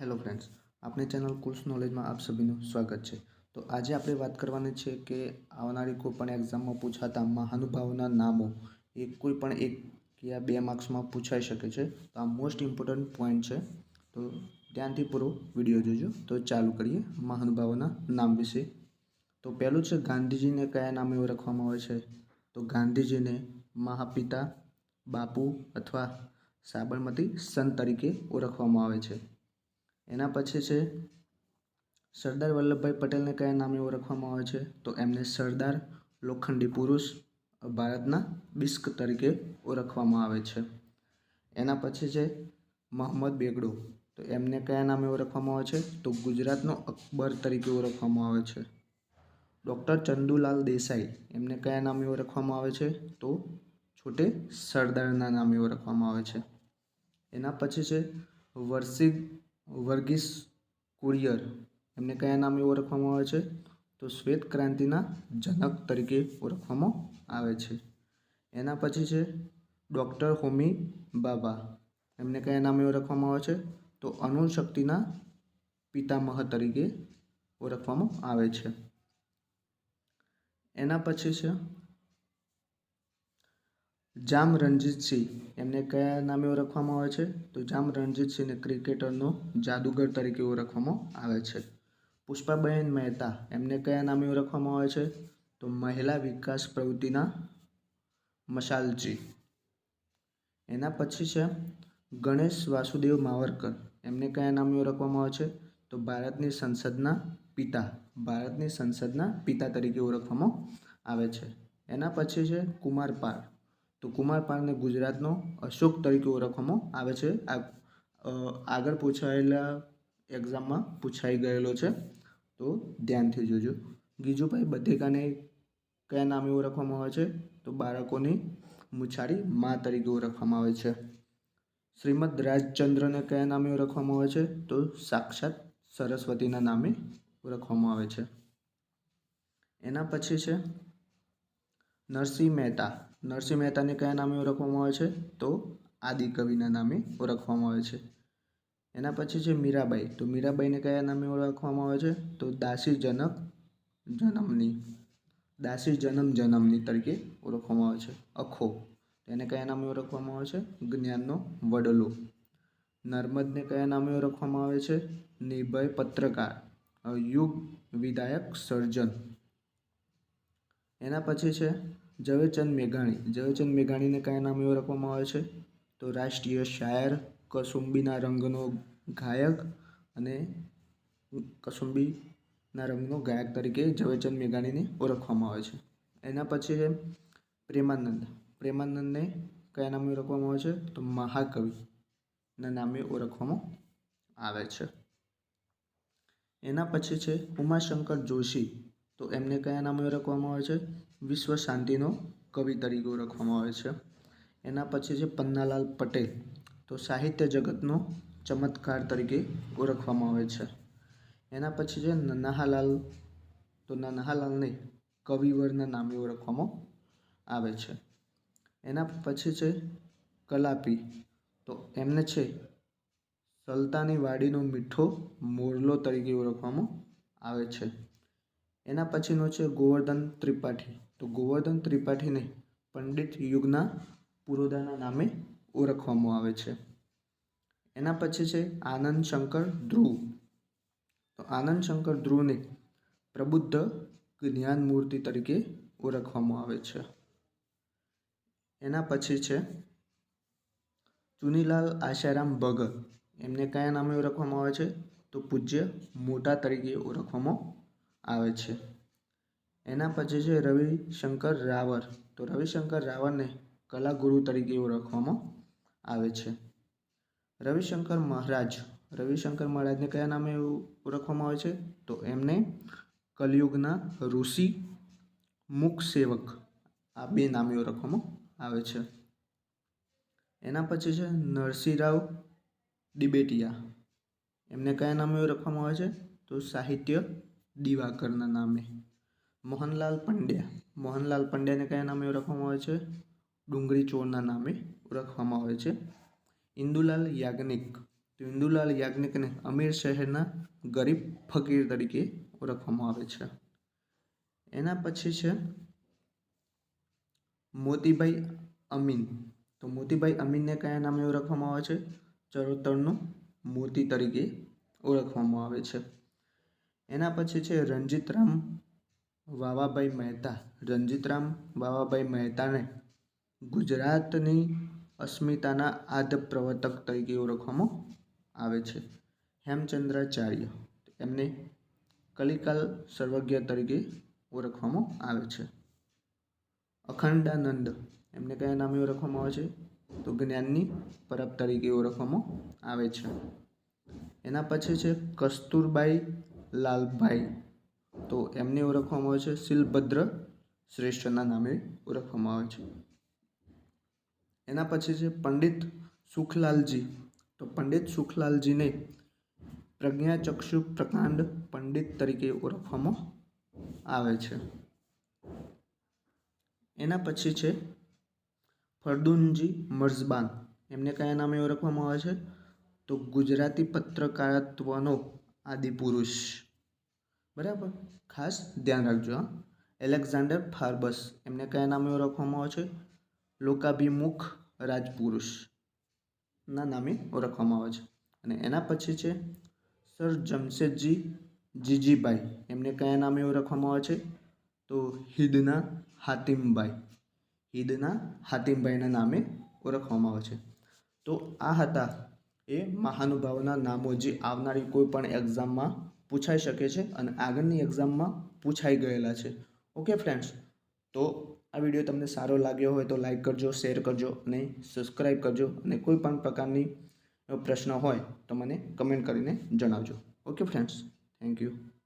Hello friends આપણી channel course નોલેજમાં આપ સભીનું સ્વાગત છે. તો આજે આપણે વાત કરવાની છે કે આવનારી કોઈ પણ એક્ઝામમાં પૂછાતા મહાનુભાવોના નામો એ કોઈ પણ એક યા બે માર્ક્સમાં પૂછાઈ શકે છે. તો આ મોસ્ટ ઇમ્પોર્ટન્ટ પોઈન્ટ છે. તો ધ્યાનથી પૂરો વીડિયો જોજો. તો ચાલુ કરીએ મહાનુભાવોના નામ વિશે. તો પહેલું છે ગાંધીજીને કયા નામે ઓળખવામાં આવે છે? તો ગાંધીજીને મહાપિતા, બાપુ અથવા સાબરમતી સંત તરીકે ઓળખવામાં આવે છે. એના પછી છે, સરદાર વલ્લભભાઈ પટેલને કયા નામે ઓળખવામાં આવે છે? તો એમને સરદાર લોખંડી પુરુષ ભારતના બિસ્ક તરીકે ઓળખવામાં આવે છે. એના પછી છે, મોહમ્મદ બેગડો. તો એમને કયા નામે ઓળખવામાં આવે છે? તો ગુજરાતનો અકબર તરીકે ઓળખવામાં આવે છે. ડૉક્ટર ચંદુલાલ દેસાઈ એમને કયા નામે ઓળખવામાં આવે છે? તો છોટે સરદારના નામે ઓળખવામાં આવે છે. એના પછી છે વર્ષિક વર્ગીસ કુરિયર. એમને કયા નામે ઓળખવામાં આવે છે? તો શ્વેત ક્રાંતિના જનક તરીકે ઓળખવામાં આવે છે. એના પછી છે ડૉક્ટર હોમી બાબા. એમને કયા નામે ઓળખવામાં આવે છે? તો અણુશક્તિના પિતામહ તરીકે ઓળખવામાં આવે છે. એના પછી છે જામ રણજીતસિંહ એમને કયા નામે ઓળખવામાં આવે છે? તો જામ રણજીતસિંહને ક્રિકેટરનો જાદુગર તરીકે ઓળખવામાં આવે છે. પુષ્પાબેન મહેતા, એમને કયા નામે ઓળખવામાં આવે છે? તો મહિલા વિકાસ પ્રવૃત્તિના મશાલજી. એના પછી છે ગણેશ વાસુદેવ માવરકર. એમને કયા નામે ઓળખવામાં આવે છે? તો ભારતની સંસદના પિતા, ભારતની સંસદના પિતા તરીકે ઓળખવામાં આવે છે. એના પછી છે કુમારપાળ તો કુમાર કુમારપાળને ગુજરાતનો અશોક તરીકે ઓળખવામાં આવે છે. આ આગળ પૂછાયેલા એક્ઝામમાં પૂછાઈ ગયેલો છે. તો ધ્યાનથી જોજો. ગીજુભાઈ બધેકાને કયા નામે ઓળખવામાં આવે છે? તો બાળકોની મુછારી મા તરીકે ઓળખવામાં આવે છે. શ્રીમદ રાજચંદ્રને કયા નામે ઓળખવામાં આવે છે? તો સાક્ષાત સરસ્વતીના નામે ઓળખવામાં આવે છે. એના પછી છે નરસિંહ મહેતા. નરસિંહ મહેતાને કયા નામે ઓળખવામાં આવે છે? તો આદિકવિના નામે ઓળખવામાં આવે છે. એના પછી છે મીરાબાઈ. તો મીરાબાઈને કયા નામે ઓળખવામાં આવે છે? તો દાસી જનક જન્મની. દાસી જન્મ જન્મની તરીકે ઓળખવામાં આવે છે. અખો. તેને કયા નામે ઓળખવામાં આવે છે? જ્ઞાનનો વડલો. નર્મદને કયા નામે ઓળખવામાં આવે છે? નિર્ભય પત્રકાર. યુગ વિધાયક સર્જન. એના પછી છે ઝવેરચંદ મેઘાણી. ઝવેરચંદ મેઘાણીને કયા નામે ઓળખવામાં આવે છે? તો રાષ્ટ્રીય શાયર કસુંબીના રંગનો ગાયક અને કસુંબીના રંગનો ગાયક તરીકે ઝવેરચંદ મેઘાણીને ઓળખવામાં આવે છે. એના પછી છે પ્રેમાનંદ. પ્રેમાનંદને કયા નામે ઓળખવામાં આવે છે? તો મહાકવિના નામે ઓળખવામાં આવે છે. એના પછી છે ઉમાશંકર જોશી. તો એમને કયા નામે ઓળખવામાં આવે છે? વિશ્વ શાંતિનો કવિ તરીકે ઓળખવામાં આવે છે. એના પછી છે પન્નાલાલ પટેલ. તો સાહિત્ય જગતનો ચમત્કાર તરીકે ઓળખવામાં આવે છે. એના પછી છે નનાહાલાલ તો નન્હાલાલને કવિવરના નામે ઓળખવામાં આવે છે. એના પછી છે કલાપી. તો એમને છે સલ્તાની વાડીનો મીઠો મોરલો તરીકે ઓળખવામાં આવે છે. એના પછીનો છે ગોવર્ધન ત્રિપાઠી. તો ગોવર્ધન ત્રિપાઠીને પંડિત યુગના પુરોધાના નામે ઓળખવામાં આવે છે. એના પછી છે આનંદ શંકર ધ્રુવ. તો આનંદ શંકર ધ્રુવને પ્રબુદ્ધ જ્ઞાન મૂર્તિ તરીકે ઓળખવામાં આવે છે. એના પછી છે ચુનીલાલ આશારામ ભગત. એમને કયા નામે ઓળખવામાં આવે છે? તો પૂજ્ય મોટા તરીકે ઓળખવામાં આવે છે. એના પછી છે રવિશંકર રાવર તો રવિશંકર રાવરને કલાગુરુ તરીકે ઓળખવામાં આવે છે. રવિશંકર મહારાજ. રવિશંકર મહારાજને કયા નામે ઓળખવામાં આવે છે? તો એમને કલયુગના ઋષિ મુખ સેવક આ બે નામે ઓળખવામાં આવે છે. એના પછી છે નરસિંહરાવ દિબેટિયા એમને કયા નામે ઓળખવામાં આવે છે? તો સાહિત્ય દિવાકરના નામે. મોહનલાલ પંડ્યા. મોહનલાલ પંડ્યાને કયા નામે ઓળખવામાં આવે છે? ડુંગળી ચોરના નામે ઓળખવામાં આવે છે. ઇન્દુલાલ યાજ્ઞિક. તો ઇન્દુલાલ યાજ્ઞિકને અમીર શહેરના ગરીબ ફકીર તરીકે ઓળખવામાં આવે છે. એના પછી છે મોતીભાઈ અમીન. તો મોતીભાઈ અમીનને કયા નામે ઓળખવામાં આવે છે? ચરોતરનું મોતી તરીકે ઓળખવામાં આવે છે. એના પછી છે રણજીતરામ વાવાભાઈ મહેતા. રણજીતરામ વાવાભાઈ મહેતાને ગુજરાતની અસ્મિતાના આદ પ્રવર્તક તરીકે ઓળખવામાં આવે છે. હેમચંદ્રાચાર્ય એમને કલિકાલ સર્વજ્ઞ તરીકે ઓળખવામાં આવે છે. અખંડાનંદ એમને કયા નામે ઓળખવામાં આવે છે? તો જ્ઞાનની પરબ તરીકે ઓળખવામાં આવે છે. એના પછી છે કસ્તુરબાઈ લાલભાઈ. તો એમને ઓળખવામાં આવે છે. શિલભદ્ર શ્રેષ્ઠના નામે ઓળખવામાં આવે છે. એના પછી છે પંડિત સુખલાલજી. તો પંડિત સુખલાલજીને પ્રજ્ઞાચક્ષુ પ્રકાંડ પંડિત તરીકે ઓળખવામાં આવે છે. એના પછી છે ફરદુનજી મર્ઝબાન. એમને કયા નામે ઓળખવામાં આવે છે? તો ગુજરાતી પત્રકારત્વનો આદિપુરુષ. બરાબર? ખાસ ધ્યાન રાખજો, હા. એલેક્ઝાન્ડર ફાર્બસ, એમને કયા નામે ઓળખવામાં આવે છે? લોકાભિમુખ રાજપુરુષ. ના નામે ઓળખવામાં આવે છે. અને એના પછી છે, સર જમશેદજી જીજીભાઈ, એમને કયા નામે ઓળખવામાં આવે છે? તો હિદના હાતિમભાઈ. હિદના હાતિમભાઈના નામે ઓળખવામાં આવે છે. તો આ હતા એ મહાનુભાવોના નામો જે આવનારી કોઈ પણ એક્ઝામમાં પૂછાઈ શકે છે અને આગળની એક્ઝામમાં પૂછાઈ ગયેલા છે. ઓકે ફ્રેન્ડ્સ તો આ વીડિયો તમને સારો લાગ્યો હોય તો લાઇક કરજો શેર કરજો અને સબસ્ક્રાઈબ કરજો અને કોઈ પણ પ્રકારની પ્રશ્ન હોય તો મને કમેન્ટ કરીને જણાવજો. Okay friends thank you